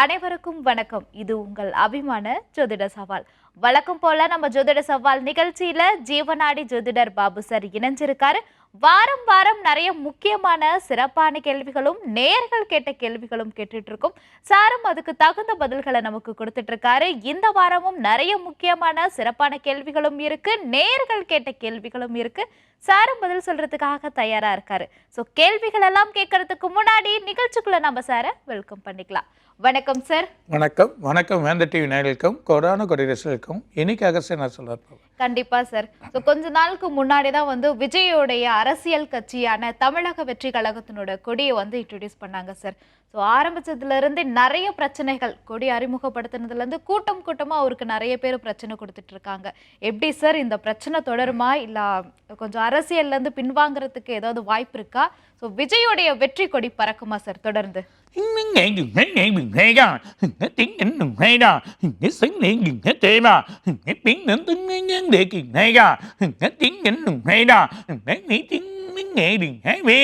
அனைவருக்கும் வணக்கம். இது உங்கள் அபிமான ஜோதிட சவால். வழக்கம் போல நம்ம ஜோதிட சவால் நிகழ்ச்சியில ஜீவநாடி ஜோதிடர் பாபு சார் இணைஞ்சிருக்காரு. வாரம் வாரம் நிறைய முக்கியமான சிறப்பான கேள்விகளும் நேர்கள் கேட்ட கேள்விகளும் கேட்டுட்டு இருக்கும் சாரும் அதுக்கு தகுந்த பதில்களை நமக்கு கொடுத்துட்டு இருக்காரு இந்த வாரமும் நிறைய முக்கியமான சிறப்பான கேள்விகளும் இருக்கு நேர்கள் கேட்ட கேள்விகளும் இருக்கு. சாரும் பதில் சொல்றதுக்காக தயாரா இருக்காரு. ஸோ கேள்விகள் எல்லாம் கேட்கறதுக்கு முன்னாடி நிகழ்ச்சிக்குள்ள நம்ம சாரை வெல்கம் பண்ணிக்கலாம். வணக்கம் சார். வணக்கம். வணக்கம். வேந்த டிவி நேர்களுக்கும் கொரோனா கொடிரசலுக்கும் இன்னைக்கு அகசியம் நான் சொல்ல கண்டிப்பா சார் ஸோ கொஞ்ச நாளுக்கு முன்னாடி தான் வந்து விஜயோடைய அரசியல் கட்சியான தமிழக வெற்றி கழகத்தினோட கொடியை வந்து இன்ட்ரடியூஸ் பண்ணாங்க சார் ஸோ ஆரம்பிச்சதுலேருந்து நிறைய பிரச்சனைகள் கொடி அறிமுகப்படுத்தினதுலேருந்து கூட்டம் கூட்டமாக அவருக்கு நிறைய பேர் பிரச்சனை கொடுத்துட்டு இருக்காங்க எப்படி சார் இந்த பிரச்சனை தொடருமா? இல்லை கொஞ்சம் அரசியல்லேருந்து பின்வாங்கிறதுக்கு ஏதாவது வாய்ப்பு இருக்கா? ஸோ விஜயோடைய வெற்றி கொடி பறக்குமா சார் தொடர்ந்து? Ngày đừng thấy ngày đừng thấy ra nghe tiếng đến đừng thấy ra nghe sinh lên đừng thấy tê mà nghe tiếng đến tiếng nghe nghe để đừng thấy ra nghe tiếng đến đừng thấy ra nghe nghĩ tiếng nghe đừng thấy về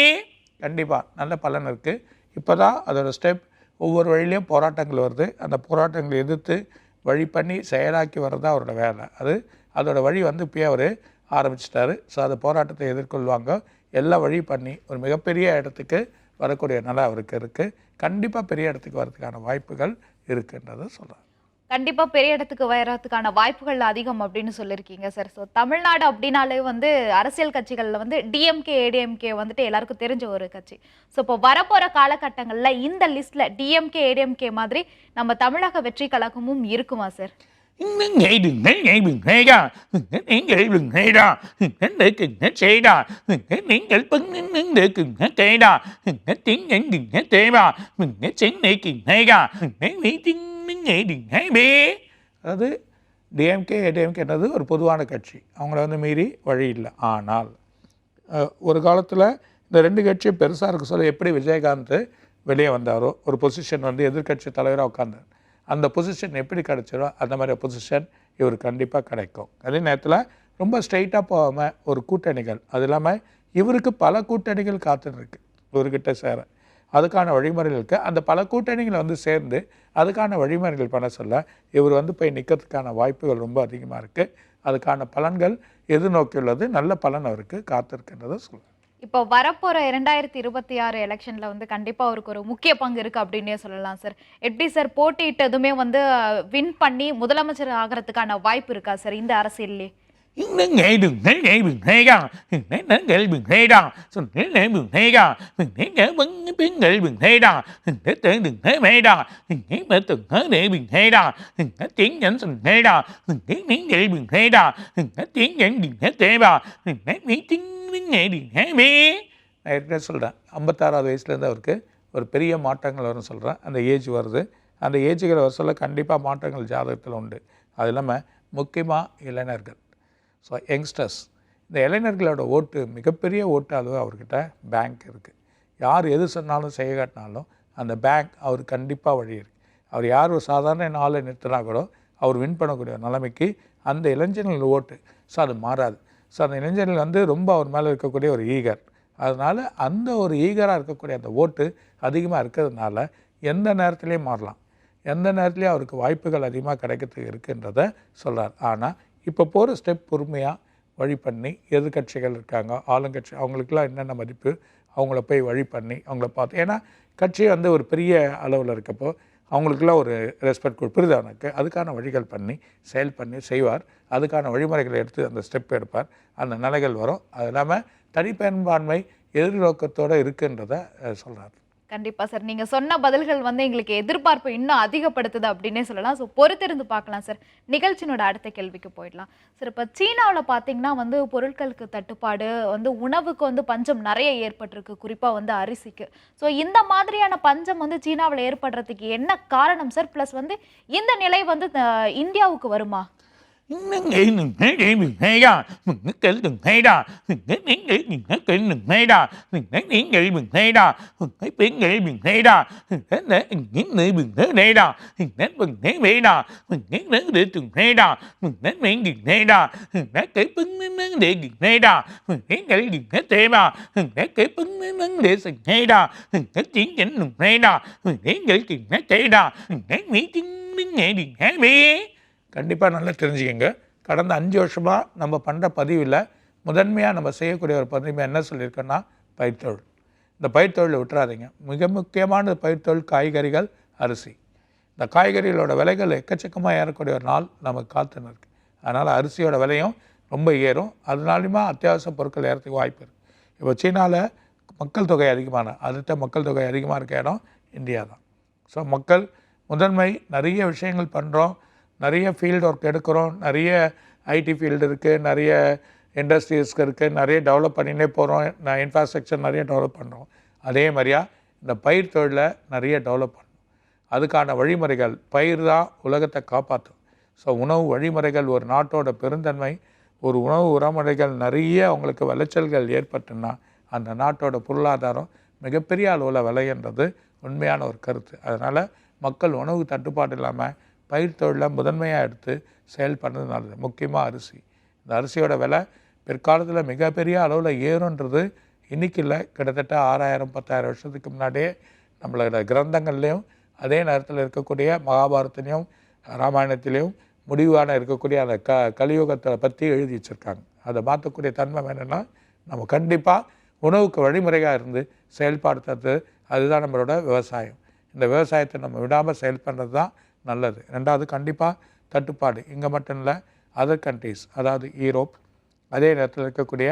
கண்டிப்பாக நல்ல பலன் இருக்குது இப்போ தான் அதோட step ஒவ்வொரு வழியிலையும் போராட்டங்கள் வருது அந்த போராட்டங்களை எதிர்த்து வழி பண்ணி செயலாக்கி வர்றது தான் அவரோட வேலை அது அதோட வழி வந்து இப்போயே அவர் ஆரம்பிச்சிட்டாரு ஸோ அந்த போராட்டத்தை எதிர்கொள்வாங்க எல்லா வழி பண்ணி ஒரு மிகப்பெரிய இடத்துக்கு வரக்கூடிய நிலை அவருக்கு இருக்குது கண்டிப்பாக பெரிய இடத்துக்கு வரதுக்கான வாய்ப்புகள் இருக்குன்றதை சொல்கிறேன் கண்டிப்பாக பெரிய இடத்துக்கு வர்றதுக்கான வாய்ப்புகள் அதிகம் அப்படின்னு சொல்லியிருக்கீங்க சார் ஸோ தமிழ்நாடு அப்படின்னாலே வந்து அரசியல் கட்சிகளில் வந்து டிஎம்கே ஏடிஎம்கே வந்துட்டு எல்லாருக்கும் தெரிஞ்ச ஒரு கட்சி. ஸோ இப்போ வரப்போகிற காலகட்டங்களில் இந்த லிஸ்ட்டில் டிஎம்கே ஏடிஎம்கே மாதிரி நம்ம தமிழக வெற்றி கழகமும் இருக்குமா sir nghe đừng thấy nghe đừng thấy ra nghe tiếng nghe đừng thấy ra nghe để đừng thấy xe ra nghe tiếng nghe bưng nghe để đừng thấy xe ra nghe tiếng nghe đừng thấy xe ra nghe tiếng nghe đừng thấy ra nghe nghĩ tiếng nghe đừng thấy bê அது DMK ஏடிஎம்கேன்றது ஒரு பொதுவான கட்சி அவங்கள வந்து மீறி வழி இல்லை ஆனால் ஒரு காலத்தில் இந்த ரெண்டு கட்சியும் பெருசாக இருக்க சொல்ல எப்படி விஜயகாந்த் வெளியே வந்தாரோ ஒரு பொசிஷன் வந்து எதிர்கட்சி தலைவராக உட்காந்தார் அந்த பொசிஷன் எப்படி கிடைச்சிரோ அந்த மாதிரி பொசிஷன் இவர் கண்டிப்பாக கிடைக்கும். அதே நேரத்தில் ரொம்ப ஸ்ட்ரைட்டாக போகாமல் ஒரு கூட்டணிகள் அது இல்லாமல் இவருக்கு பல கூட்டணிகள் காத்துன்னு இவர்கிட்ட சேர. அதுக்கான வழிமுறைகள் இருக்குது அந்த பல கூட்டணிகளை வந்து சேர்ந்து அதுக்கான வழிமுறைகள் பண்ண சொல்ல இவர் வந்து போய் நிற்கிறதுக்கான வாய்ப்புகள் ரொம்ப அதிகமாக இருக்குது அதுக்கான பலன்கள் எதிர்நோக்கியுள்ளது. நல்ல பலன் அவருக்கு காத்திருக்கின்றதை சொல்லுவேன் இப்போ வரப்போகிற இரண்டாயிரத்தி இருபத்தி ஆறு எலெக்ஷனில் வந்து கண்டிப்பாக அவருக்கு ஒரு முக்கிய பங்கு இருக்குது அப்படின்னே சொல்லலாம் சார். எப்படி சார் போட்டியிட்டதுமே வந்து வின் பண்ணி முதலமைச்சர் ஆகிறதுக்கான வாய்ப்பு இருக்கா சார் இந்த அரசியல்லே? நான் ஏற்கனவே சொல்கிறேன் ஐம்பத்தாறாவது வயசுலேருந்து அவருக்கு ஒரு பெரிய மாற்றங்கள் வரும்னு சொல்கிறேன் அந்த ஏஜ் வருது. அந்த ஏஜுகளை வர சொல்ல கண்டிப்பாக மாற்றங்கள் ஜாதகத்தில் உண்டு. அது இல்லாமல் முக்கியமாக இளைஞர்கள். ஸோ யங்ஸ்டர்ஸ் இந்த இளைஞர்களோட ஓட்டு மிகப்பெரிய ஓட்டு அதுவும் அவர்கிட்ட பேங்க் இருக்குது யார் எது சொன்னாலும் செய்ய காட்டினாலும் அந்த பேங்க் அவர் கண்டிப்பாக வழி இருக்குது அவர் யார் ஒரு சாதாரண நாளை நிறுத்தினா கூட அவர் வின் பண்ணக்கூடிய நிலைமைக்கு அந்த இளைஞர்கள் ஓட்டு. ஸோ அது மாறாது. ஸோ அந்த இளைஞர்கள் வந்து ரொம்ப அவர் மேலே இருக்கக்கூடிய ஒரு ஈகர். அதனால் அந்த ஒரு ஈகராக இருக்கக்கூடிய அந்த ஓட்டு அதிகமாக இருக்கிறதுனால எந்த நேரத்துலையும் மாறலாம். எந்த நேரத்துலையும் அவருக்கு வாய்ப்புகள் அதிகமாக கிடைக்கிறதுக்கு இருக்குன்றத சொல்கிறார் ஆனால் இப்போ போகிற ஸ்டெப் பொறுமையாக வழி பண்ணி எதிர்கட்சிகள் இருக்காங்க ஆளுங்கட்சி அவங்களுக்குலாம் என்னென்ன மதிப்பு அவங்கள போய் வழி பண்ணி அவங்கள பார்த்து ஏன்னா கட்சி வந்து ஒரு பெரிய அளவில் இருக்கப்போ அவங்களுக்குலாம் ஒரு ரெஸ்பெக்ட் கொடுப்பது அவனுக்கு. அதுக்கான வழிகள் பண்ணி செயல் பண்ணி செய்வார். அதுக்கான வழிமுறைகளை எடுத்து அந்த ஸ்டெப் எடுப்பார். அந்த நிலைகள் வரும். அது இல்லாமல் தனிப்பெரும்பான்மை எதிர்நோக்கத்தோடு இருக்குன்றதை சொல்கிறார் கண்டிப்பாக சார் நீங்கள் சொன்ன பதில்கள் வந்து எங்களுக்கு எதிர்பார்ப்பு இன்னும் அதிகப்படுத்துது அப்படின்னே சொல்லலாம். ஸோ பொறுத்திருந்து பார்க்கலாம் சார் நிகழ்ச்சியினோட அடுத்த கேள்விக்கு போயிடலாம். சார் இப்போ சீனாவில் பார்த்தீங்கன்னா வந்து பொருட்களுக்கு தட்டுப்பாடு வந்து உணவுக்கு வந்து பஞ்சம் நிறைய ஏற்பட்டிருக்கு. குறிப்பாக வந்து அரிசிக்கு. ஸோ இந்த மாதிரியான பஞ்சம் வந்து சீனாவில் ஏற்படுறதுக்கு என்ன காரணம் சார் ப்ளஸ் வந்து இந்த நிலை வந்து இந்தியாவுக்கு வருமா? Nó nghĩ đừng thấy để mình hay ra Mình nó kể đừng hay ra Mình nói nghĩ nghĩ mình nói kể đừng hay ra Mình nói nghĩ nghĩ mình hay ra Mình nói biến nghĩ mình hay ra Mình nói để mình nghĩ nghĩ mình nói đây ra Mình nói mình nói mẹ ra Mình nói nói để từng hay ra Mình nói mình mình hay ra Mình nói kể bưng nó nó để mình hay ra Mình nói nghĩ mình nói thế mà Mình nói kể bưng nó nó để sừng hay ra Mình nói chiến chỉnh đừng hay ra Mình nói nghĩ mình nói thế ra Mình nói nghĩ chính đến nghệ đừng hay biết கண்டிப்பாக நல்லா தெரிஞ்சுக்கங்க. கடந்த அஞ்சு வருஷமாக நம்ம பண்ணுற பதிவில் முதன்மையாக நம்ம செய்யக்கூடிய ஒரு பதிவு என்ன சொல்லியிருக்கோன்னா பயிர்த்தொழில் இந்த பயிர்த்தொழிலை விட்டுறாதீங்க. மிக முக்கியமான பயிர்த்தொழில் காய்கறிகள் அரிசி. இந்த காய்கறிகளோட விலைகள் எக்கச்சக்கமாக ஏறக்கூடிய ஒரு நாள் நமக்கு காத்துன்னு இருக்குது அதனால் அரிசியோட விலையும் ரொம்ப ஏறும். அதனாலுமா அத்தியாவசிய பொருட்கள் ஏறத்துக்கு வாய்ப்பு இருக்குது இப்போ சீனாவில் மக்கள் தொகை அதிகமான அடுத்த மக்கள் தொகை அதிகமாக இருக்க இடம் இந்தியா தான். ஸோ மக்கள் முதன்மை நிறைய விஷயங்கள் பண்ணுறோம் நிறைய ஃபீல்டு ஒர்க் எடுக்கிறோம். நிறைய ஐடி ஃபீல்டு இருக்குது நிறைய இண்டஸ்ட்ரீஸ்க்கு இருக்குது நிறைய டெவலப் பண்ணினே போகிறோம் நான் இன்ஃப்ராஸ்ட்ரக்சர் நிறைய டெவலப் பண்ணுறோம் அதே மாதிரியா இந்த பயிர் தொழிலை நிறைய டெவலப் பண்ணணும் அதுக்கான வழிமுறைகள் பயிர் தான் உலகத்தை காப்பாற்றும் ஸோ உணவு வழிமுறைகள் ஒரு நாட்டோட பெருந்தன்மை ஒரு உணவு உரமுறைகள் நிறைய அவங்களுக்கு விளைச்சல்கள் ஏற்பட்டுன்னா அந்த நாட்டோட பொருளாதாரம் மிகப்பெரிய அளவில் விளையன்றது உண்மையான ஒரு கருத்து. அதனால் மக்கள் உணவு தட்டுப்பாடு இல்லாமல் பயிர் தொழிலை முதன்மையாக எடுத்து செயல்படுறது நல்லது. முக்கியமாக அரிசி. இந்த அரிசியோட விலை பிற்காலத்தில் மிகப்பெரிய அளவில் ஏறுன்றது இன்னைக்கு இல்லை. கிட்டத்தட்ட ஆறாயிரம் பத்தாயிரம் வருஷத்துக்கு முன்னாடியே நம்மளோட கிரந்தங்கள்லேயும் அதே நேரத்தில் இருக்கக்கூடிய மகாபாரதத்திலையும் ராமாயணத்திலையும் முடிவான இருக்கக்கூடிய அந்த க கலியுகத்தை பற்றி எழுதி வச்சுருக்காங்க. அதை மாற்றக்கூடிய தன்மை என்னென்னா நம்ம கண்டிப்பாக உணவுக்கு வழிமுறையாக இருந்து செயல்படுத்துறது அதுதான் நம்மளோட விவசாயம். இந்த விவசாயத்தை நம்ம விடாமல் செயல்படுறது தான் நல்லது. ரெண்டாவது கண்டிப்பாக தட்டுப்பாடு. இங்கே மட்டும் இல்லை அதர் கண்ட்ரீஸ் அதாவது ஈரோப் அதே நேரத்தில் இருக்கக்கூடிய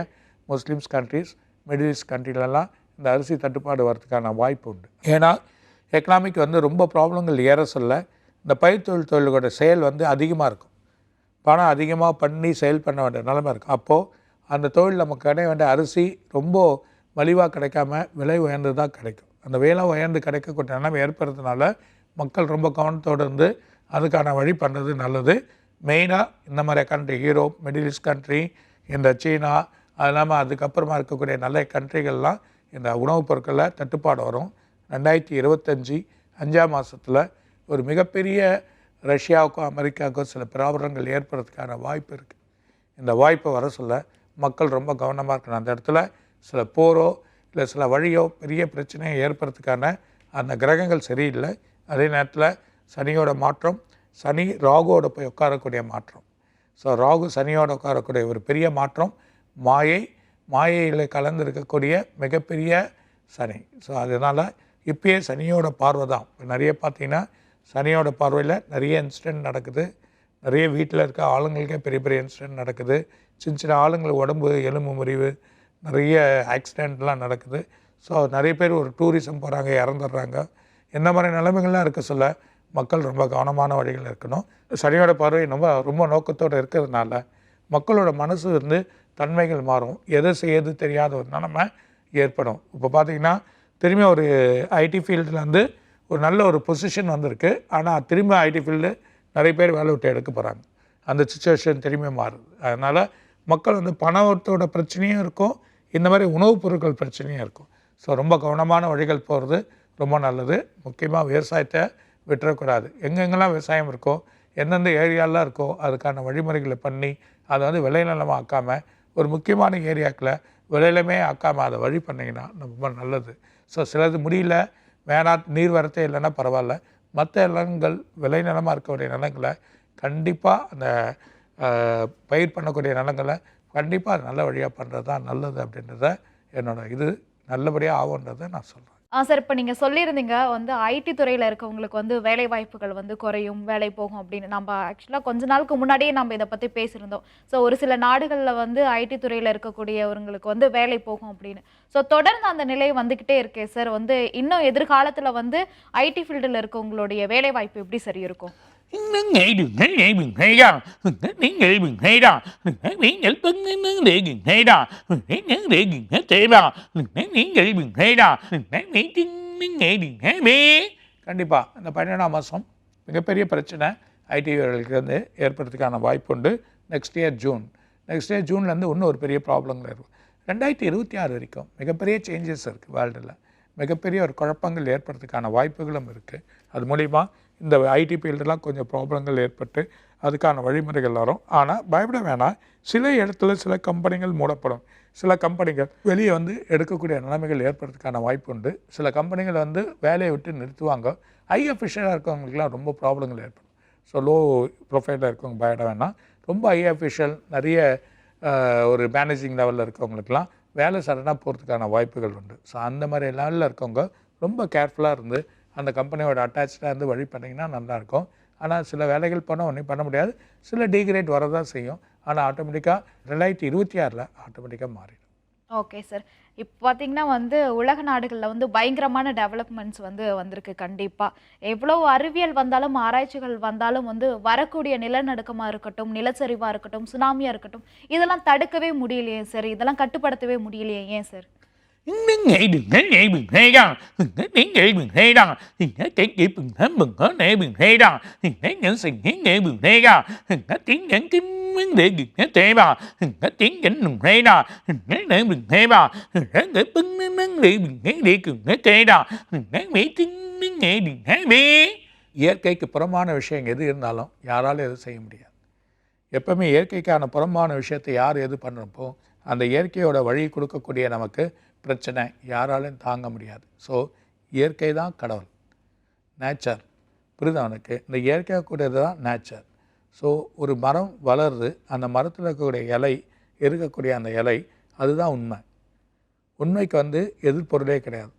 முஸ்லீம்ஸ் கண்ட்ரீஸ் மிடில் ஈஸ்ட் கண்ட்ரிலெல்லாம் இந்த அரிசி தட்டுப்பாடு வரதுக்கான வாய்ப்பு உண்டு. ஏன்னா எக்கனாமிக் வந்து ரொம்ப ப்ராப்ளங்கள் ஏற சொல்ல இந்த பயிர்த்தொழில் தொழிலோட செயல் வந்து அதிகமாக இருக்கும். பணம் அதிகமாக பண்ணி செயல் பண்ண வேண்டிய நிலைமை இருக்கும். அப்போது அந்த தொழில் நமக்கு கிடைக்க வேண்டிய அரிசி ரொம்ப மலிவாக கிடைக்காம விலை உயர்ந்து தான் கிடைக்கும். அந்த விலை உயர்ந்து கிடைக்கக்கூடிய நிலைமை ஏற்படுறதுனால மக்கள் ரொம்ப கவனத்தோடு இருந்து அதுக்கான வழி பண்ணுறது நல்லது. மெயினாக இந்த மாதிரி country Europe middle east country இந்த சீனா அது இல்லாமல் அதுக்கப்புறமா இருக்கக்கூடிய நல்ல கண்ட்ரிகள்லாம் இந்த உணவுப் பொருட்களில் தட்டுப்பாடு வரும். ரெண்டாயிரத்தி இருபத்தஞ்சி அஞ்சாம் மாதத்தில் ஒரு மிகப்பெரிய ரஷ்யாவுக்கும் அமெரிக்காவுக்கும் சில பிராபரங்கள் ஏற்படுறதுக்கான வாய்ப்பு இருக்குது இந்த வாய்ப்பை வர சொல்ல மக்கள் ரொம்ப கவனமாக இருக்கணும். அந்த இடத்துல சில போரோ இல்லை சில வழியோ பெரிய பிரச்சனையை ஏற்படுறதுக்கான அந்த கிரகங்கள் சரியில்லை. அதே நேரத்தில் சனியோட மாற்றம் சனி ராகுவோட போய் உட்காரக்கூடிய மாற்றம். ஸோ ராகு சனியோட உட்காரக்கூடிய ஒரு பெரிய மாற்றம் மாயை மாயையில் கலந்து இருக்கக்கூடிய மிகப்பெரிய சனி. ஸோ அதனால் இப்பயே சனியோட பார்வை தான். இப்போ நிறைய பார்த்தீங்கன்னா சனியோட பார்வையில் நிறைய இன்சிடென்ட் நடக்குது. நிறைய வீட்டில் இருக்க ஆளுங்களுக்கே பெரிய பெரிய இன்சிடென்ட் நடக்குது. சின்ன சின்ன ஆளுங்களுக்கு உடம்பு எலும்பு முறிவு நிறைய ஆக்சிடெண்ட்லாம் நடக்குது. ஸோ நிறைய பேர் ஒரு டூரிசம் போகிறாங்க இறந்துடுறாங்க. இந்த மாதிரி நிலைமைகள்லாம் இருக்க சொல்ல மக்கள் ரொம்ப கவனமான வழிகள் இருக்கணும். சனியோட பார்வை ரொம்ப ரொம்ப நோக்கத்தோடு இருக்கிறதுனால மக்களோட மனசு வந்து தன்மைகள் மாறும். எதை செய்யறது தெரியாத ஒரு நிலைமை ஏற்படும். இப்போ பார்த்தீங்கன்னா திரும்பி ஒரு ஐடி ஃபீல்டுலேருந்து ஒரு நல்ல ஒரு பொசிஷன் வந்திருக்கு. ஆனால் திரும்ப ஐடி ஃபீல்டு நிறைய பேர் வேலை விட்டு எடுக்க போகிறாங்க அந்த சுச்சுவேஷன் திரும்பி மாறுது. அதனால் மக்கள் வந்து பணத்தோட பிரச்சனையும் இருக்கும். இந்த மாதிரி உணவுப் பொருட்கள் பிரச்சனையும் இருக்கும். ஸோ ரொம்ப கவனமான வழிகள் போகிறது ரொம்ப நல்லது. முக்கியமாக விவசாயத்தை விட்டுறக்கூடாது எங்கெங்கெல்லாம் விவசாயம் இருக்கோ எந்தெந்த ஏரியாலாம் இருக்கோ அதுக்கான வழிமுறைகளை பண்ணி அதை வந்து விளைநிலமாக ஆக்காமல் ஒரு முக்கியமான ஏரியாக்களை விளையிலமே ஆக்காமல் அதை வழி பண்ணிங்கன்னா ரொம்ப நல்லது. ஸோ சிலது முடியல வேணா நீர் வரத்தே இல்லைன்னா பரவாயில்ல. மற்ற நிலங்கள் விளைநிலமாக இருக்கக்கூடிய நிலங்களை கண்டிப்பாக அந்த பயிர் பண்ணக்கூடிய நிலங்களை கண்டிப்பாக நல்ல வழியாக பண்ணுறது தான் நல்லது அப்படின்றத என்னோட இது நல்லபடியாக ஆகுன்றதை நான் சொல்கிறேன் சார் இப்போ நீங்கள் சொல்லியிருந்தீங்க வந்து ஐடி துறையில் இருக்கவங்களுக்கு வந்து வேலை வாய்ப்புகள் வந்து குறையும் வேலை போகும் அப்படின்னு. நம்ம ஆக்சுவலாக கொஞ்ச நாளுக்கு முன்னாடியே நம்ம இதை பற்றி பேசியிருந்தோம். ஸோ ஒரு சில நாடுகளில் வந்து ஐடி துறையில் இருக்கக்கூடியவங்களுக்கு வந்து வேலை போகும் அப்படின்னு. ஸோ தொடர்ந்து அந்த நிலை வந்துக்கிட்டே இருக்கே சார். வந்து இன்னும் எதிர்காலத்தில் வந்து ஐடி ஃபீல்டில் இருக்கவங்களுடைய வேலை வாய்ப்பு எப்படி சரி இருக்கும்? Nâng nghĩ đừng thấy để mình thấy ra Mình thấy nghĩ nghĩ mình thấy ra Mình thấy nghĩ nghĩ bưng nâng để mình ra Mình thấy nghĩ để mình ra Mình thấy nghĩ nghĩ mình ra Mình thấy nghĩ tin nghĩ thấy bê கண்டிப்பாக இந்த பன்னெண்டாம் மாதம் மிகப்பெரிய பிரச்சனை ஐடிகளுக்கு வந்து ஏற்படுறதுக்கான வாய்ப்பு உண்டு. Next year June next year ஜூன்லேருந்து இன்னும் ஒரு பெரிய ப்ராப்ளங்கள் இருக்கும். ரெண்டாயிரத்தி இருபத்தி ஆறு வரைக்கும் மிகப்பெரிய சேஞ்சஸ் இருக்குது வேர்ல்டில் மிகப்பெரிய ஒரு குழப்பங்கள் ஏற்படுறதுக்கான வாய்ப்புகளும் இருக்குது அது மூலிமா இந்த ஐடி ஃபீல்டெலாம் கொஞ்சம் ப்ராப்ளங்கள் ஏற்பட்டு அதுக்கான வழிமுறைகள் வரும். ஆனால் பயப்பட வேணாம். சில இடத்துல சில கம்பெனிகள் மூடப்படும். சில கம்பெனிகள் வெளியே வந்து எடுக்கக்கூடிய நிலைமைகள் ஏற்படுறதுக்கான வாய்ப்பு உண்டு. சில கம்பெனிகள் வந்து வேலையை விட்டு நிறுத்துவாங்க. ஹை அஃபிஷியலாக இருக்கவங்களுக்குலாம் ரொம்ப ப்ராப்ளங்கள் ஏற்படும். ஸோ லோ ப்ரொஃபைலில் இருக்கவங்க பயப்பட வேணாம். ரொம்ப ஹை அஃபிஷியல் நிறைய ஒரு மேனேஜிங் லெவலில் இருக்கவங்களுக்குலாம் வேலை சடனாக போகிறதுக்கான வாய்ப்புகள் உண்டு. ஸோ அந்த மாதிரி லெவலில் இருக்கவங்க ரொம்ப கேர்ஃபுல்லாக இருந்து அந்த கம்பெனியோட அட்டாச்சாக இருந்து வழி பண்ணிங்கன்னா நல்லாயிருக்கும். ஆனால் சில வேலைகள் பண்ண ஒன்றும் பண்ண முடியாது. சில டிகிரேட் வரதான் செய்யும். ஆனால் ஆட்டோமேட்டிக்காக ரெண்டாயிரத்தி இருபத்தி ஆறில் ஆட்டோமேட்டிக்காக மாறிடும். ஓகே சார் இப்போ பார்த்தீங்கன்னா வந்து உலக நாடுகளில் வந்து பயங்கரமான டெவலப்மெண்ட்ஸ் வந்து வந்திருக்கு கண்டிப்பாக எவ்வளோ அறிவியல் வந்தாலும் ஆராய்ச்சிகள் வந்தாலும் வந்து வரக்கூடிய நிலநடுக்கமாக இருக்கட்டும் நிலச்சரிவாக இருக்கட்டும் சுனாமியாக இருக்கட்டும் இதெல்லாம் தடுக்கவே முடியலையே சார் இதெல்லாம் கட்டுப்படுத்தவே முடியலையே ஏன் sir ngày đừng thấy ngày bừng hay đăng Nâng thấy ngày bừng hay đăng Nâng thấy ngày bình thấy mừng có ngày bình hay đăng Nâng thấy nhận sinh thấy ngày bình hay đăng Nâng thấy tiếng dẫn cái vấn đề bừng hay tệ bà Nâng thấy tiếng dẫn bừng hay đăng Nâng thấy ngày bình hay bà Nâng thấy ngày bưng nâng nâng lệ bừng hay lệ cừng hay tệ đăng Nâng thấy mấy tiếng nâng ngày bừng hay bê இயற்கைக்கு புறமான விஷயம் எது இருந்தாலும் யாராலும் எதுவும் செய்ய முடியாது எப்பவுமே இயற்கைக்கான புறமான விஷயத்தை யார் எது பண்ணுறப்போ அந்த இயற்கையோட வழி கொடுக்கக்கூடிய நமக்கு பிரச்சனை யாராலையும் தாங்க முடியாது. ஸோ இயற்கை தான் கடவுள். நேச்சர் புரியுதா அவனுக்கு இந்த இயற்கையாக கூடியது தான் நேச்சர் ஸோ ஒரு மரம் வளருது அந்த மரத்தில் இருக்கக்கூடிய இலை இருக்கக்கூடிய அந்த இலை அதுதான் உண்மை. உண்மைக்கு வந்து எதிர்பொருளே கிடையாது.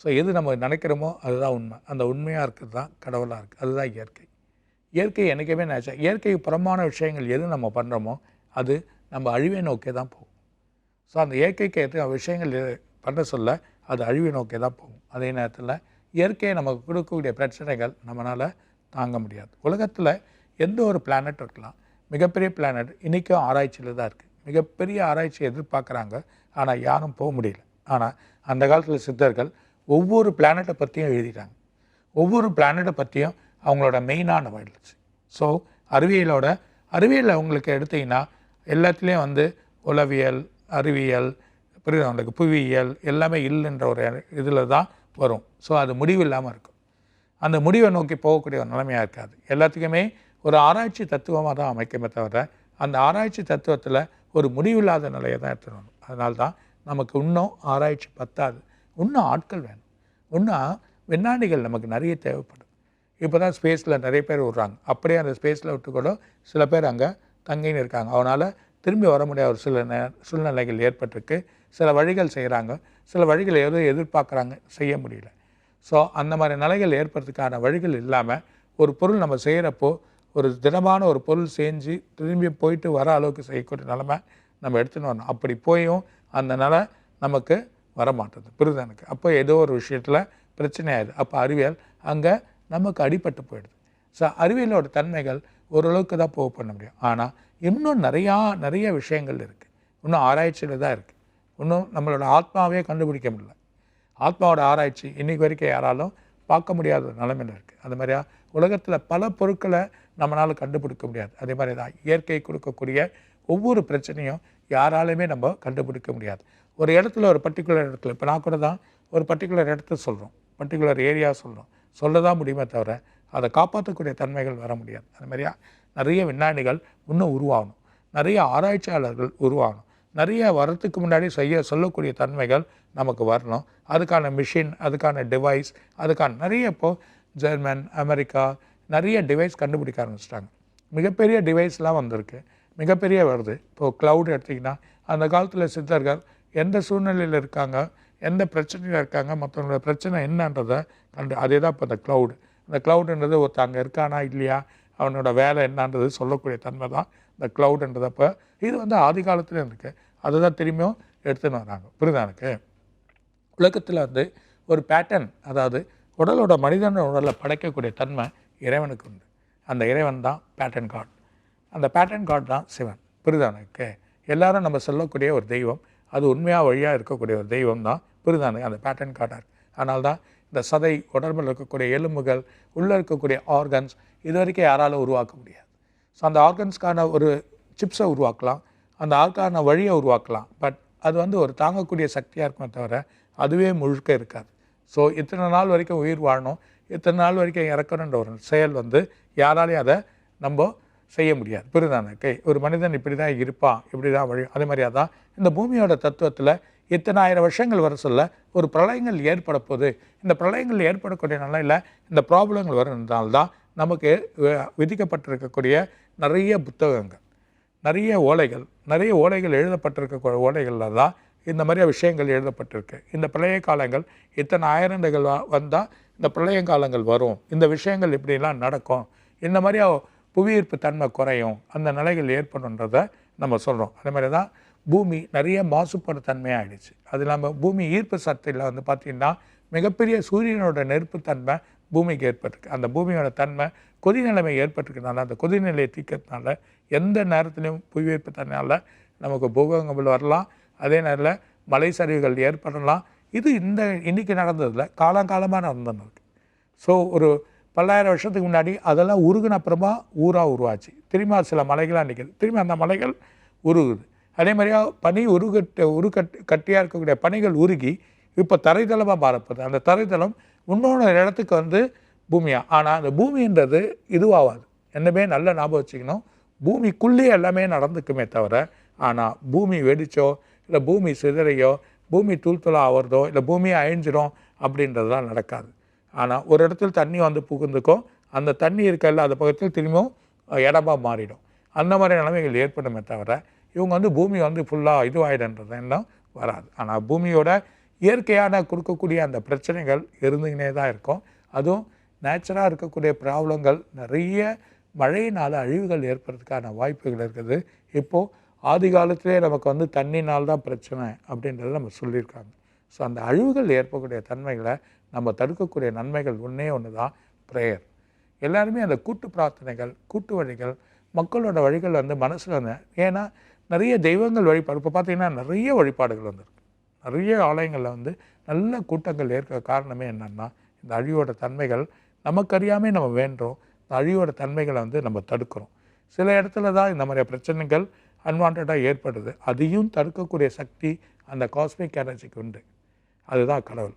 ஸோ எது நம்ம நினைக்கிறோமோ அதுதான் உண்மை. அந்த உண்மையாக இருக்கிறது தான் கடவுளாக இருக்குது அதுதான் இயற்கை. இயற்கை என்றைக்குமே நேச்சர் இயற்கைக்கு புறமான விஷயங்கள் எது நம்ம பண்ணுறோமோ அது நம்ம அழிவை நோக்கே தான் போகும். ஸோ அந்த இயற்கைக்கு ஏற்ற விஷயங்கள் பண்ண சொல்ல அது அழிவை நோக்கி தான் போகும். அதே நேரத்தில் இயற்கையை நமக்கு கொடுக்கக்கூடிய பிரச்சனைகள் நம்மளால் தாங்க முடியாது. உலகத்தில் எந்த ஒரு பிளானட் இருக்கலாம் மிகப்பெரிய பிளானட் இன்றைக்கும் ஆராய்ச்சியில் தான் இருக்குது மிகப்பெரிய ஆராய்ச்சி எதிர்பார்க்குறாங்க. ஆனால் யாரும் போக முடியல. ஆனால் அந்த காலத்தில் சித்தர்கள் ஒவ்வொரு பிளானட்டை பற்றியும் எழுதிட்டாங்க. ஒவ்வொரு பிளானட்டை பற்றியும் அவங்களோட மெயினான வளர்ச்சி. ஸோ அறிவியலோட அறிவியல் அவங்களுக்கு எடுத்தீங்கன்னா எல்லாத்துலேயும் வந்து உளவியல் அறிவியல் புரியுது? அவங்களுக்கு புவியியல் எல்லாமே இல்லைன்ற ஒரு இதில் தான் வரும். ஸோ அது முடிவு இல்லாமல் இருக்கும். அந்த முடிவை நோக்கி போகக்கூடிய ஒரு நிலைமையாக இருக்காது. எல்லாத்துக்குமே ஒரு ஆராய்ச்சி தத்துவமாக தான் அமைக்குமே தவிர அந்த ஆராய்ச்சி தத்துவத்தில் ஒரு முடிவில்லாத நிலையை தான் எடுத்துகிட்டு வரணும். அதனால தான் நமக்கு இன்னும் ஆராய்ச்சி பத்தாது. இன்னும் ஆட்கள் வேணும். இன்னும் விஞ்ஞானிகள் நமக்கு நிறைய தேவைப்படும். இப்போ தான் ஸ்பேஸில் நிறைய பேர் விடுறாங்க அப்படியே அந்த ஸ்பேஸில் விட்டு கூட சில பேர் அங்கே தங்கின்னு இருக்காங்க. அவனால் திரும்பி வர முடியாத ஒரு சில நே சூழ்நிலைகள் ஏற்பட்டிருக்கு. சில வழிகள் செய்கிறாங்க சில வழிகள் எதுவும் எதிர்பார்க்குறாங்க செய்ய முடியல. ஸோ அந்த மாதிரி நிலைகள் ஏற்படுறதுக்கான வழிகள் இல்லாமல் ஒரு பொருள் நம்ம செய்கிறப்போ ஒரு திடமான ஒரு பொருள் செஞ்சு திரும்பி போயிட்டு வர அளவுக்கு செய்யக்கூடிய நிலமை நம்ம எடுத்துன்னு வரணும். அப்படி போயும் அந்த நிலை நமக்கு வர மாட்டேது புரியுது எனக்கு? அப்போ ஏதோ ஒரு விஷயத்தில் பிரச்சனை ஆயிடுது. அப்போ அறிவியல் அங்கே நமக்கு அடிபட்டு போயிடுது. ஸோ அறிவியலோட தன்மைகள் ஓரளவுக்கு தான் போக பண்ண முடியும். ஆனால் இன்னும் நிறையா நிறைய விஷயங்கள் இருக்குது இன்னும் ஆராய்ச்சியில் தான் இருக்குது இன்னும் நம்மளோட ஆத்மாவே கண்டுபிடிக்க முடியல. ஆத்மாவோட ஆராய்ச்சி இன்னைக்கு வரைக்கும் யாராலும் பார்க்க முடியாத ஒரு நிலைமையில் இருக்குது அது மாதிரியா உலகத்தில் பல பொருட்களை நம்மளால் கண்டுபிடிக்க முடியாது. அதே மாதிரி தான் இயற்கை கொடுக்கக்கூடிய ஒவ்வொரு பிரச்சனையும் யாராலையுமே நம்ம கண்டுபிடிக்க முடியாது. ஒரு இடத்துல ஒரு பர்டிகுலர் இடத்துல இப்போ நான் கூட தான் ஒரு பர்டிகுலர் இடத்த சொல்கிறோம் பர்டிகுலர் ஏரியா சொல்கிறோம் சொல்ல தான் முடியுமே தவிர அதை காப்பாற்றக்கூடிய தன்மைகள் வர முடியாது. அது மாதிரியா நிறைய விஞ்ஞானிகள் இன்னும் உருவாகணும். நிறைய ஆராய்ச்சியாளர்கள் உருவாகணும். நிறைய வரத்துக்கு முன்னாடி செய்ய சொல்லக்கூடிய தன்மைகள் நமக்கு வரணும். அதுக்கான மிஷின் அதுக்கான டிவைஸ் அதுக்கான நிறைய இப்போது ஜெர்மன் அமெரிக்கா நிறைய டிவைஸ் கண்டுபிடிக்க ஆரம்பிச்சிட்டாங்க. மிகப்பெரிய டிவைஸ்லாம் வந்திருக்கு. மிகப்பெரிய வருது. இப்போது க்ளவுட் எடுத்திங்கன்னா அந்த காலத்தில் சித்தர்கள் எந்த சூழ்நிலையில் இருக்காங்க? எந்த பிரச்சனையில் இருக்காங்க? மற்றவங்களோட பிரச்சனை என்னன்றதை கண்டு அதே தான் இப்போ அந்த க்ளவுடு இந்த க்ளவுடுன்றது ஒருத்தர் அங்கே இருக்கானா இல்லையா? அவனோட வேலை என்னன்றது சொல்லக்கூடிய தன்மை தான் இந்த க்ளவுடுன்றதப்போ இது வந்து ஆதி காலத்துலேயும் இருக்குது அதுதான் திரும்பியும் எடுத்துன்னு வராங்க. புரியுதா எனக்கு? உலகத்தில் வந்து ஒரு பேட்டர்ன் அதாவது உடலோட மனிதன உடலில் படைக்கக்கூடிய தன்மை இறைவனுக்கு உண்டு. அந்த இறைவன் தான் பேட்டர்ன் காட் அந்த பேட்டர்ன் காட் தான் சிவன். புரியுதா எனக்கு? எல்லாரும் நம்ம சொல்லக்கூடிய ஒரு தெய்வம் அது உண்மையாக வழியாக இருக்கக்கூடிய ஒரு தெய்வம் தான். புரியுதா அந்த பேட்டர்ன் காட்டார் அதனால் தான் இந்த சதை உடம்பில் இருக்கக்கூடிய எலும்புகள் உள்ளே இருக்கக்கூடிய ஆர்கன்ஸ் இது வரைக்கும் யாராலும் உருவாக்க முடியாது. ஸோ அந்த ஆர்கன்ஸ்க்கான ஒரு சிப்ஸை உருவாக்கலாம். அந்த ஆர்கான வழியை உருவாக்கலாம். பட் அது வந்து ஒரு தாங்கக்கூடிய சக்தியாக இருக்குமே தவிர அதுவே முழுக்க இருக்காது. ஸோ இத்தனை நாள் வரைக்கும் உயிர் வாழணும். இத்தனை நாள் வரைக்கும் இறக்கணுன்ற ஒரு செயல் வந்து யாராலையும் அதை நம்ம செய்ய முடியாது. புரியுதானே? கை ஒரு மனிதன் இப்படி தான் இருப்பான் இப்படி தான் வழி அதே மாதிரியாக தான் இந்த பூமியோட தத்துவத்தில் இத்தனை ஆயிரம் வருஷங்கள் வர சொல்ல ஒரு பிரளயங்கள் ஏற்பட போகுது. இந்த பிரளயங்கள் ஏற்படக்கூடிய நிலையில் இந்த ப்ராப்ளங்கள் வரதுனால்தான் நமக்கு வி- விதிக்கப்பட்டிருக்கக்கூடிய நிறைய புத்தகங்கள் நிறைய ஓலைகள் நிறைய ஓலைகள் எழுதப்பட்டிருக்க ஓலைகளில் தான் இந்த மாதிரி விஷயங்கள் எழுதப்பட்டிருக்கு. இந்த பிரளய காலங்கள் இத்தனை ஆயிரண்டுகள் வந்தால் இந்த பிரளய காலங்கள் வரும். இந்த விஷயங்கள் இப்படிலாம் நடக்கும். இந்த மாதிரி புவியீர்ப்பு தன்மை குறையும். அந்த நிலைகள் ஏற்படுன்றதை நம்ம சொல்கிறோம் அதே மாதிரி தான் பூமி நிறைய மாசுபட தன்மையாகிடுச்சு அது இல்லாமல் பூமி ஈர்ப்பு சக்தியில் வந்து பார்த்திங்கன்னா மிகப்பெரிய சூரியனோட நெருப்புத்தன்மை பூமிக்கு ஏற்பட்டிருக்கு. அந்த பூமியோட தன்மை கொதிநிலைமை ஏற்பட்டிருக்கனால அந்த கொதிநிலையை தீக்கிறதுனால எந்த நேரத்துலையும் புவியீர்ப்பு தன்மையால் நமக்கு பூகம்பங்கள் வரலாம். அதே நேரத்தில் மலை சரிவுகள் ஏற்படலாம். இது இந்த இன்னைக்கு நடந்ததில்ல காலங்காலமாக நடந்துருக்கு ஸோ ஒரு பல்லாயிரம் வருஷத்துக்கு முன்னாடி அதெல்லாம் உருகுன அப்புறமா ஊராக உருவாச்சு. திரும்ப சில மலைகளாக நிற்குது திரும்ப அந்த மலைகள் உருகுது. அதே மாதிரியா பனி உருகட்டு உருக்கட்டு கட்டியாக இருக்கக்கூடிய பனிகள் உருகி இப்போ தரைதளமாக மாறப்போகுது. அந்த தரைதளம் இன்னொன்று இடத்துக்கு வந்து பூமியாக ஆனால் அந்த பூமின்றது இதுவாகாது. என்னமே நல்ல ஞாபகம் வச்சுக்கணும். பூமிக்குள்ளேயே எல்லாமே நடந்துக்குமே தவிர ஆனால் பூமி வெடிச்சோ இல்லை பூமி சிதறையோ பூமி தூள் தூளாக ஆகிறதோ இல்லை பூமி அழிஞ்சிரும் அப்படின்றதெல்லாம் நடக்காது. ஆனால் ஒரு இடத்துல தண்ணி வந்து புகுந்துக்கும் அந்த தண்ணி இருக்கல அந்த பக்கத்தில் திரும்பியும் இடமாக மாறிடும். அந்த மாதிரி நிலைமைகள் ஏற்படுமே தவிர இவங்க வந்து பூமி வந்து ஃபுல்லாக இதுவாயிடன்றதெல்லாம் வராது. ஆனால் பூமியோட இயற்கையான கொடுக்கக்கூடிய அந்த பிரச்சனைகள் இருந்துக்கினே தான் இருக்கும். அதுவும் நேச்சராக இருக்கக்கூடிய ப்ராப்ளங்கள் நிறைய மழையினால் அழிவுகள் ஏற்படுறதுக்கான வாய்ப்புகள் இருக்குது. இப்போது ஆதி காலத்திலே நமக்கு வந்து தண்ணினால் தான் பிரச்சனை அப்படின்றத நம்ம சொல்லியிருக்காங்க. ஸோ அந்த அழிவுகள் ஏற்படக்கூடிய தன்மைகளை நம்ம தடுக்கக்கூடிய நன்மைகள் ஒன்றே ஒன்று தான் ப்ரேயர் எல்லாருமே அந்த கூட்டு பிரார்த்தனைகள் கூட்டு வழிகள் மக்களோட வழிகள் வந்து மனசில் வந்து ஏன்னா நிறைய தெய்வங்கள் வழிபாடு. இப்போ பார்த்தீங்கன்னா நிறைய வழிபாடுகள் வந்திருக்கு. நிறைய ஆலயங்களில் வந்து நல்ல கூட்டங்கள் ஏற்க காரணமே என்னென்னா இந்த அழிவோட தன்மைகள் நமக்கு அறியாமே நம்ம வேண்டுறோம். இந்த அழிவோட தன்மைகளை வந்து நம்ம தடுக்கிறோம். சில இடத்துல தான் இந்த மாதிரி பிரச்சனைகள் அன்வான்டாக ஏற்படுது. அதையும் தடுக்கக்கூடிய சக்தி அந்த காஸ்மிக் எனர்ஜிக்கு உண்டு. அதுதான் கடவுள்.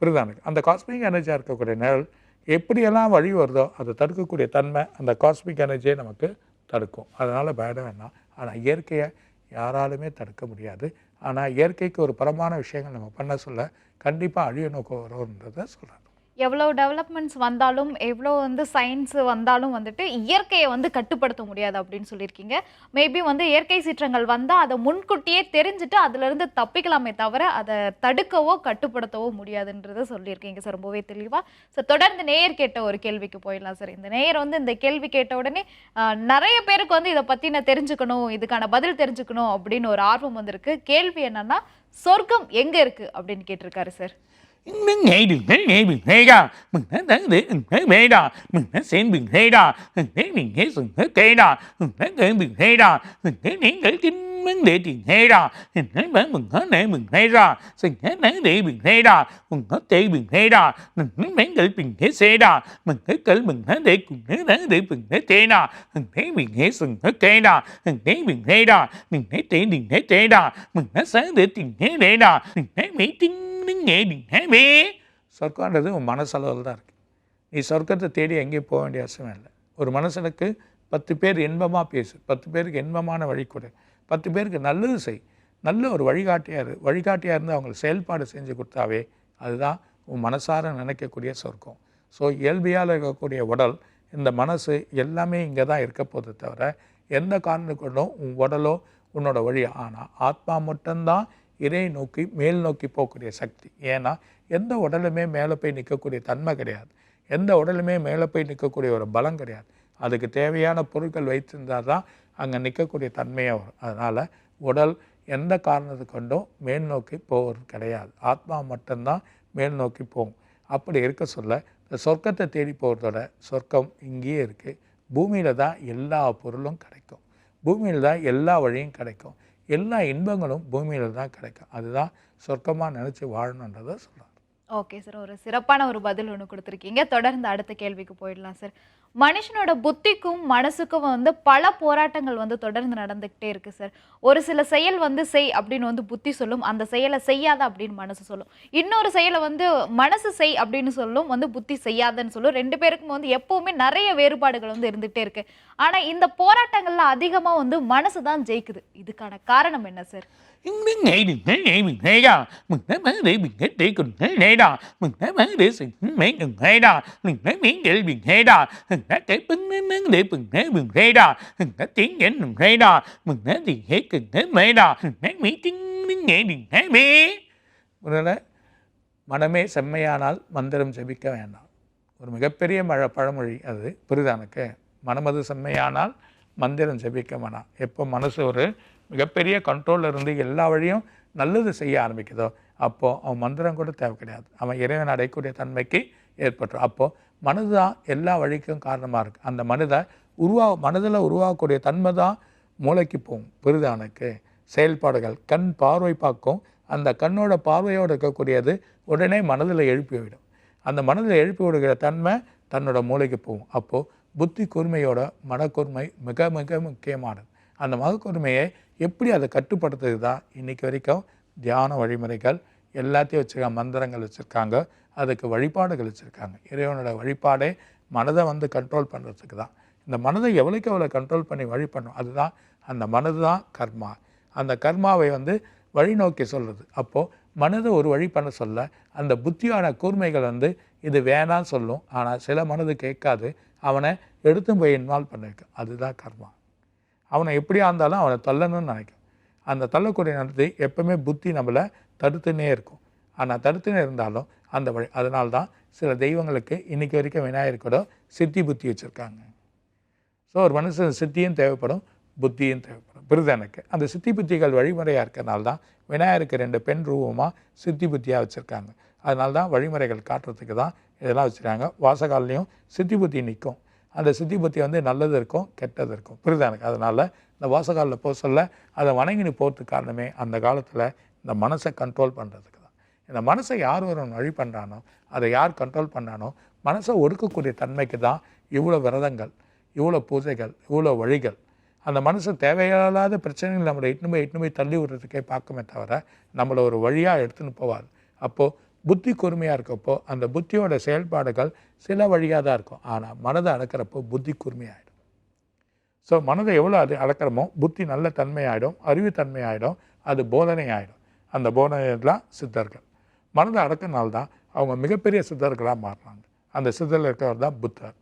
புரியுதானுக்கு அந்த காஸ்மிக் எனர்ஜியாக இருக்கக்கூடிய நிழல் எப்படியெல்லாம் வழி வருதோ அதை தடுக்கக்கூடிய தன்மை அந்த காஸ்மிக் எனர்ஜியை நமக்கு தடுக்கும். அதனால் பயட வேண்டாம். ஆனால் இயற்கையை யாராலுமே தடுக்க முடியாது. ஆனால் இயற்கைக்கு ஒரு பரமான விஷயங்கள் நம்ம பண்ண சொல்ல கண்டிப்பாக அழிய நோக்கம் வரும்ன்றதை சொல்கிறாங்க எவ்வளோ டெவலப்மெண்ட்ஸ் வந்தாலும் எவ்வளோ வந்து சயின்ஸ் வந்தாலும் வந்துட்டு இயற்கையை வந்து கட்டுப்படுத்த முடியாது அப்படின்னு சொல்லியிருக்கீங்க. மேபி வந்து இயற்கை சீற்றங்கள் வந்தால் அதை முன்கூட்டியே தெரிஞ்சுட்டு அதுலேருந்து தப்பிக்கலாமே தவிர அதை தடுக்கவோ கட்டுப்படுத்தவோ முடியாதுன்றதை சொல்லியிருக்கீங்க சார். ரொம்பவே தெளிவாக ஸோ தொடர்ந்து நேயர் கேட்ட ஒரு கேள்விக்கு போயிடலாம் சார். இந்த நேயர் வந்து இந்த கேள்வி கேட்ட உடனே நிறைய பேருக்கு வந்து இதை பற்றின தெரிஞ்சுக்கணும் இதுக்கான பதில் தெரிஞ்சுக்கணும் அப்படின்னு ஒரு ஆர்வம் வந்திருக்கு. கேள்வி என்னன்னா சொர்க்கம் எங்கே இருக்குது அப்படின்னு கேட்டிருக்காரு sir. Mình nghe đừng thấy nghe mình nghe ra Mình thấy thấy để mình thấy mê ra Mình thấy xem mình thấy ra Mình thấy mình thấy sừng thấy kê ra Mình thấy kê mình thấy ra Mình thấy nén để kinh mình để tiền thấy ra Mình thấy bán mình thấy nẻ mình thấy ra Mình thấy nén để mình thấy ra Mình hết tê mình thấy ra Mình thấy bán để mình thấy xe ra Mình thấy cỡ mình thấy để cùng thấy nén để mình thấy tê ra Mình thấy mình thấy sừng thấy kê ra Mình thấy mình thấy ra Mình thấy tê mình thấy tê ra Mình thấy sáng để tiền thấy để ra Mình thấy mỹ tinh நீங்கள் நீங்கள் சொர்க்கன்றது உன் மனசளவில் தான் இருக்குது நீ சொர்க்கத்தை தேடி எங்கேயும் போக வேண்டிய அவசியம் இல்லை. ஒரு மனுஷனுக்கு பத்து பேர் இன்பமாக பேசு. பத்து பேருக்கு இன்பமான வழி கொடு பத்து பேருக்கு நல்லது செய். நல்ல ஒரு வழிகாட்டியாக இரு. வழிகாட்டியாக இருந்து அவங்களுக்கு செயல்பாடு செஞ்சு கொடுத்தாவே அதுதான் உன் மனசார நினைக்கக்கூடிய சொர்க்கம். ஸோ இயல்பியால் இருக்கக்கூடிய உடல் இந்த மனசு எல்லாமே இங்கே தான் இருக்க போகுது தவிர எந்த காரணம் கொண்டும் உன் உடலோ உன்னோட வழி. ஆனால் ஆத்மா மட்டும்தான் இறை நோக்கி மேல் நோக்கி போகக்கூடிய சக்தி. ஏன்னா எந்த உடலுமே மேலே போய் நிற்கக்கூடிய தன்மை கிடையாது. எந்த உடலுமே மேலே போய் நிற்கக்கூடிய ஒரு பலம் கிடையாது. அதுக்கு தேவையான பொருட்கள் வைத்திருந்தால் தான் அங்கே நிற்கக்கூடிய தன்மையாக வரும். அதனால் உடல் எந்த காரணத்தை கொண்டும் மேல் நோக்கி போவது கிடையாது. ஆத்மா மட்டும்தான் மேல் நோக்கி போகும். அப்படி இருக்க சொல்ல இந்த சொர்க்கத்தை தேடி போகிறதோட சொர்க்கம் இங்கேயே இருக்குது பூமியில் தான் எல்லா பொருளும் கிடைக்கும். பூமியில் தான் எல்லா வழியும் கிடைக்கும். எல்லா இன்பங்களும் பூமியில் தான் கிடைக்கும். அதுதான் சொர்க்கமாக நினச்சி வாழணுன்றதை சொல்கிறார் ஓகே சார் ஒரு சிறப்பான ஒரு பதில் ஒன்று கொடுத்துருக்கீங்க. தொடர்ந்து அடுத்த கேள்விக்கு போயிடலாம் சார் மனுஷனோட புத்திக்கும் மனசுக்கும் வந்து பல போராட்டங்கள் வந்து தொடர்ந்து நடந்துக்கிட்டே இருக்குது சார் ஒரு சில செயல் வந்து செய் அப்படின்னு வந்து புத்தி சொல்லும் அந்த செயலை செய்யாத அப்படின்னு மனசு சொல்லும். இன்னொரு செயலை வந்து மனசு செய் அப்படின்னு சொல்லும் வந்து புத்தி செய்யாதன்னு சொல்லும். ரெண்டு பேருக்கும் வந்து எப்போவுமே நிறைய வேறுபாடுகள் வந்து இருந்துகிட்டே இருக்குது ஆனால் இந்த போராட்டங்கள்லாம் அதிகமாக வந்து மனசு தான் ஜெயிக்குது. இதுக்கான காரணம் என்ன sir Mình nghĩ đừng thấy nghĩ mình thấy đó Mình thấy mấy để mình thấy để cùng thấy đây đó Mình thấy mấy để sự mấy đừng thấy đó Mình thấy miếng để mình thấy đó Mình thấy cái bưng mấy mấy để mình thấy mình thấy đó Mình thấy tiếng nhẫn mình thấy đó Mình thấy thì hết cần thấy mấy đó Mình thấy mấy tiếng miếng nhẹ đừng thấy bê முதல்ல மனமே செம்மையானால் மந்திரம் ஜெபிக்க வேண்டாம் ஒரு மிகப்பெரிய மழை பழமொழி அது புரிதானுக்கு மனமது செம்மையானால் மந்திரம் செபிக்க வேணாம். எப்போ மனசு ஒரு மிகப்பெரிய கண்ட்ரோலில் இருந்து எல்லா வழியும் நல்லது செய்ய ஆரம்பிக்குதோ அப்போது அவன் மந்திரம் கூட தேவை கிடையாது. அவன் இறைவன் அடையக்கூடிய தன்மைக்கு ஏற்பட்டுரும். அப்போது மனது தான் எல்லா வழிக்கும் காரணமாக இருக்குது அந்த மனிதை உருவா மனதில் உருவாகக்கூடிய தன்மை தான் மூளைக்கு போகும். புரிதானுக்கு செயல்பாடுகள் கண் பார்வை பார்க்கும். அந்த கண்ணோட பார்வையோடு இருக்கக்கூடியது உடனே மனதில் எழுப்பி விடும். அந்த மனதில் எழுப்பி விடுகிற தன்மை தன்னோட மூளைக்கு போகும். அப்போது புத்தி கூர்மையோட மனக்கூர்மை மிக மிக முக்கியமானது. அந்த மனக்கூர்மையை எப்படி அதை கட்டுப்படுத்துறது தான் இன்றைக்கி வரைக்கும் தியான வழிமுறைகள். எல்லாத்தையும் வச்சுருக்காங்க மந்திரங்கள் வச்சுருக்காங்க. அதுக்கு வழிபாடுகள் வச்சுருக்காங்க. இறைவனோட வழிபாடே மனதை வந்து கண்ட்ரோல் பண்ணுறதுக்கு தான். இந்த மனதை எவ்வளோக்கு எவ்வளோ கண்ட்ரோல் பண்ணி வழி பண்ணும்? அதுதான் அந்த மனது தான் கர்மா. அந்த கர்மாவை வந்து வழி நோக்கி சொல்கிறது அப்போது மனதை ஒரு வழி பண்ண சொல்ல அந்த புத்தியான கூர்மைகள் வந்து இது வேணான்னு சொல்லும். ஆனால் சில மனது கேட்காது. அவனை எடுத்து போய் இன்வால்வ் பண்ணிருக்கு அதுதான் கர்மா. அவனை எப்படியா இருந்தாலும் அவனை தள்ளணும்னு நினைக்கும். அந்த தள்ளக்கூடிய நடத்தி எப்பவுமே புத்தி நம்மளை தடுத்துனே இருக்கும். ஆனால் தடுத்துனே இருந்தாலும் அந்த வழி அதனால தான் சில தெய்வங்களுக்கு இன்றைக்கி வரைக்கும் விநாயகர் கூட சித்தி புத்தி வச்சுருக்காங்க. ஸோ ஒரு மனுஷன் சித்தியும் தேவைப்படும் புத்தியும் தேவைப்படும். புரிதனுக்கு அந்த சித்தி புத்திகள் வழிமுறையாக இருக்கிறனால தான் விநாயகருக்கு ரெண்டு பெண் ரூபமாக சித்தி புத்தியாக வச்சுருக்காங்க. அதனால தான் வழிமுறைகள் காட்டுறதுக்கு தான் இதெல்லாம் வச்சுருக்காங்க. வாசகால்லையும் சித்தி புத்தி நிற்கும். அந்த சித்தி புத்தி வந்து நல்லது இருக்கும் கெட்டது இருக்கும். புரிதனுக்கு அதனால் இந்த வாசகாலில் போக சொல்ல அதை வணங்கினு போகிறதுக்கு காரணமே அந்த காலத்தில் இந்த மனசை கண்ட்ரோல் பண்ணுறதுக்கு தான். இந்த மனசை யார் ஒருவன் வழி பண்ணுறானோ அதை யார் கண்ட்ரோல் பண்ணானோ மனசை ஒடுக்கக்கூடிய தன்மைக்கு தான் இவ்வளோ விரதங்கள் இவ்வளோ பூஜைகள் இவ்வளோ வழிகள். அந்த மனசு தேவையில்லாத பிரச்சனைகள் நம்மளை இட்டுனு போய் இட்டுன்னு போய் தள்ளி விடுறதுக்கே பார்க்குமே தவிர நம்மளை ஒரு வழியாக எடுத்துன்னு போவார் அப்போது புத்தி கூர்மையாக இருக்கப்போ அந்த புத்தியோட செயல்பாடுகள் சில வழியாக தான் இருக்கும். ஆனால் மனதை அடக்கிறப்போ புத்தி கூர்மையாயிடும். ஸோ மனதை எவ்வளோ அது அளக்கிறமோ புத்தி நல்ல தன்மையாயிடும் அறிவுத்தன்மையாயிடும் அது போதனை ஆகிடும் அந்த போதனையெல்லாம் சித்தர்கள். மனதை அடக்கினால்தான் அவங்க மிகப்பெரிய சித்தர்களாக மாறுறாங்க. அந்த சித்தரில் இருக்கிறவர் தான் புத்தர்.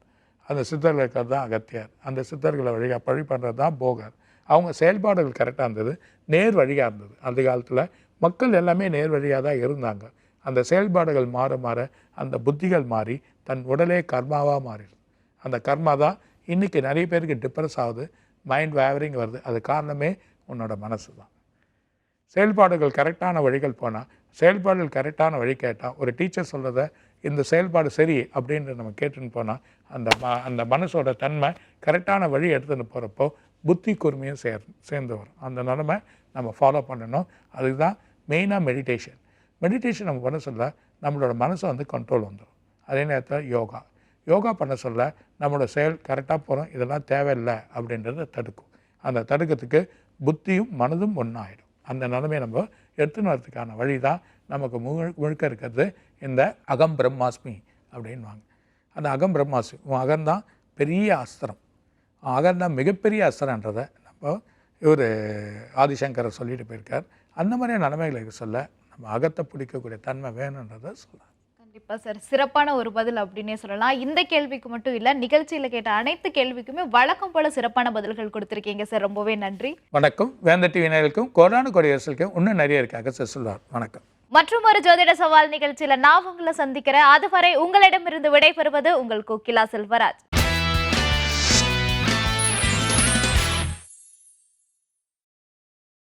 அந்த சித்தரில் இருக்கிறது தான் அகத்தியர். அந்த சித்தர்களை வழியாக பழி பண்ணுறது தான் போகர். அவங்க செயல்பாடுகள் கரெக்டாக இருந்தது நேர் வழியாக இருந்தது. அந்த காலத்தில் மக்கள் எல்லாமே நேர் வழியாக தான் இருந்தாங்க. அந்த செயல்பாடுகள் மாற மாற அந்த புத்திகள் மாறி தன் உடலே கர்மாவாக மாறிடுது அந்த கர்மா தான் இன்றைக்கி நிறைய பேருக்கு டிப்ரெஸ் ஆகுது மைண்ட் வேவரிங் வருது. அது காரணமே உன்னோட மனசு தான். செயல்பாடுகள் கரெக்டான வழிகள் போனால் செயல்பாடுகள் கரெக்டான வழி கேட்டால் ஒரு டீச்சர் சொல்கிறத இந்த செயல்பாடு சரி அப்படின்னு நம்ம கேட்டுன்னு போனால் அந்த ம அந்த மனசோட தன்மை கரெக்டான வழி எடுத்துன்னு போகிறப்போ புத்தி கூர்மையும் சேர் சேர்ந்து வரும். அந்த நிலமை நம்ம ஃபாலோ பண்ணணும். அதுதான் மெயினாக மெடிடேஷன் மெடிடேஷன் நம்ம பண்ண சொல்ல நம்மளோட மனசை வந்து கண்ட்ரோல் வந்துடும் அதே நேரத்தில் யோகா. யோகா பண்ண சொல்ல நம்மளோட செயல் கரெக்டாக போகிறோம் இதெல்லாம் தேவையில்லை அப்படின்றத தடுக்கும். அந்த தடுக்கிறதுக்கு புத்தியும் மனதும் ஒன்றாயிடும் அந்த நிலைமையை நம்ம எடுத்துன்னு வரதுக்கான வழி தான் நமக்கு முழு முழுக்க இருக்கிறது இந்த அகம் பிரம்மாஸ்மி அப்படின்வாங்க அந்த அகம் பிரம்மாஸ்மி உன் அகம்தான் பெரிய அஸ்திரம். உன் அகம்தான் மிகப்பெரிய அஸ்திரன்றதை நம்ம இவர் ஆதிசங்கரை சொல்லிட்டு போயிருக்கார். அந்த மாதிரியான நிலைமைகளை சொல்ல நம்ம அகத்தை பிடிக்கக்கூடிய தன்மை வேணுன்றதை சொல்ல கண்டிப்பா சார். சிறப்பான ஒரு பதில் அப்படின்னே சொல்லலாம். இந்த கேள்விக்கு மட்டும் இல்ல நிகழ்ச்சியில கேட்ட அனைத்து கேள்விக்குமே வழக்கம் போல சிறப்பான பதில்கள் கொடுத்திருக்கீங்க சார். ரொம்பவே நன்றி. வணக்கம். வேந்த டிவி நேயர்களுக்கும் கோடானு கொடியரசுக்கும் இன்னும் நிறைய இருக்காங்க சார். சொல்லுவார். வணக்கம். மற்றும் ஒரு ஜோதிட சவால் நிகழ்ச்சியில நான் உங்களை சந்திக்கிறேன். அதுவரை உங்களிடமிருந்து விடைபெறுவது உங்கள் கோகிலா செல்வராஜ்.